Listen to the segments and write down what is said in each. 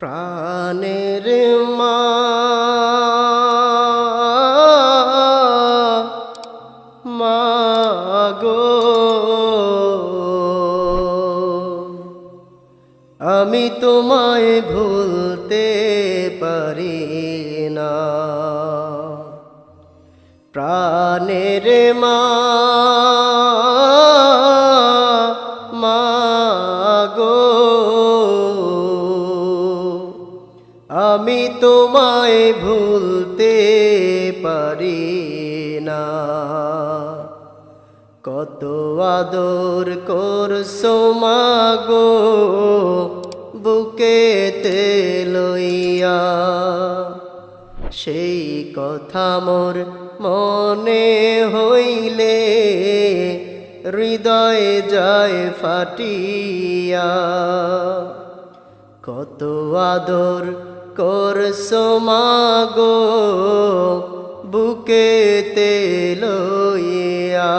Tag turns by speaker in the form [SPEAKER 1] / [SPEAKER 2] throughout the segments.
[SPEAKER 1] প্রাণের মা। মাগো আমি তোমায় ভুলতে পারি না। প্রাণের মা। আমি তোমায় ভুলতে পারি না। কত আদর করছ মাগো, বুকেতে লইয়া। সেই কথা মোর মনে হইলে হৃদয়ে যায় ফাটিয়া। কত আদর করছ মাগো? বুকেতে লইয়া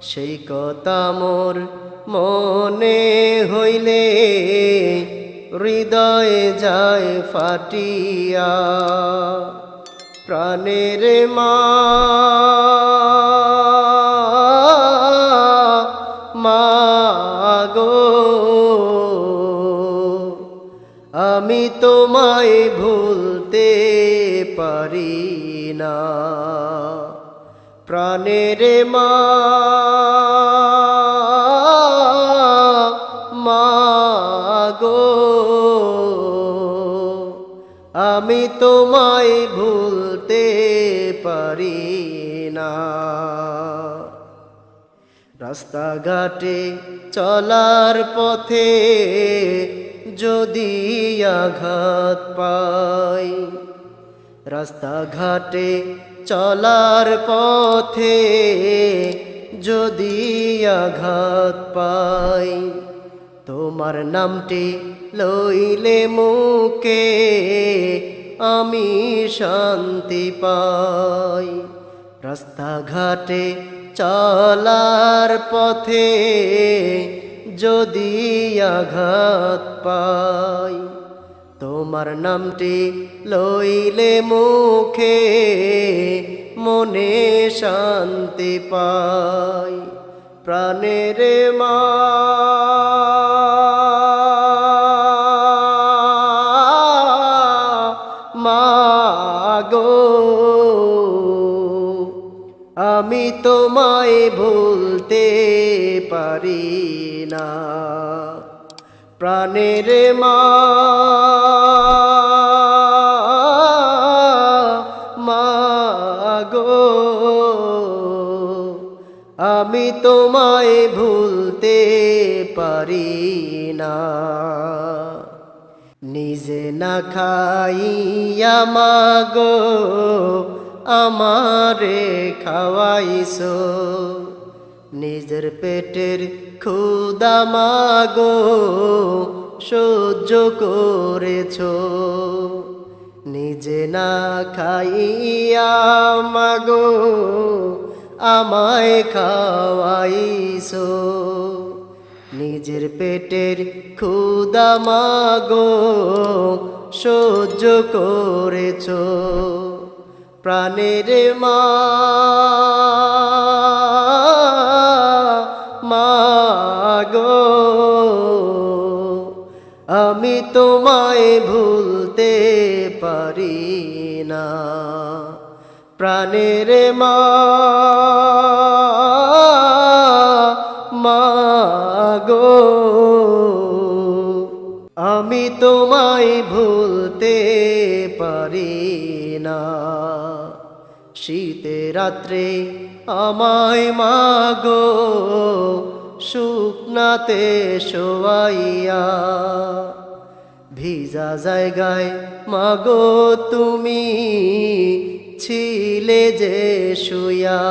[SPEAKER 1] সেই কথা মোর মনে হইলে হৃদয়ে যায় ফাটিয়া। প্রাণের মা তোমায় ভুলতে পারি না। প্রাণের মা মাগো আমি তোমায় ভুলতে পারি না। রাস্তাঘাটে চলার পথে যদি আঘাত পাই, রাস্তাঘাটে চলার পথে যদি আঘাত পাই, তোমার নামটি লইলে মুখে আমি শান্তি পাই। রাস্তাঘাটে চলার পথে যদি আঘাত পাই তোমার নামটি লইলে মুখে মনে শান্তি পাই প্রাণের মা। মাগো আমি তোমায় ভুলতে পারি না। প্রাণের মা মাগো আমি তোমায় ভুলতে পারি না। নিজে না খাইয়া মাগো আমারে খাওয়াইছো। নিজের পেটের ক্ষুদা মাগো, সহ্য করেছ। নিজে না খাইয়া মাগো, আমায় খাওয়াইছো। নিজের পেটের ক্ষুদা মাগো, সহ্য করেছ। প্রাণের মা মাগো আমি তোমায় ভুলতে পারি না। প্রাণের মা মাগো আমি তোমায় ভুলতে পারি শীতে রাত্রে আমায় মাগো, শুকনাতে শোয়াইয়া। ভিজা জায়গায় মাগো তুমি, ছিলে যে শুয়া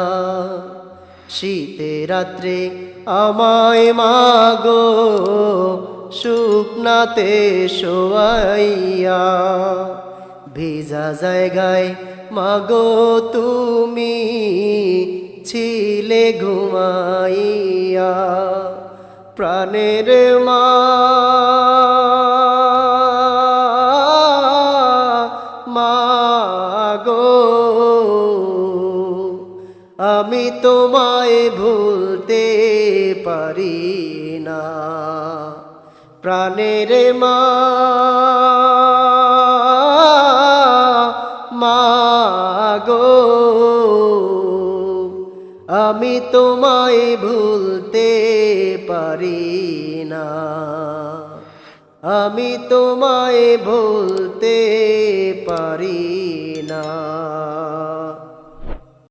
[SPEAKER 1] শীতে রাত্রে আমায় মাগো, শুকনাতে শোয়াইয়া। ভিজা জায়গায় মাগো তুমি ছিলে ঘুমাইয়া প্রাণের মা। মাগো আমি তোমায় ভুলতে পারি না। প্রাণের মা। তোমায় ভুলতে পারি না। আমি তোমায় ভুলতে পারি না।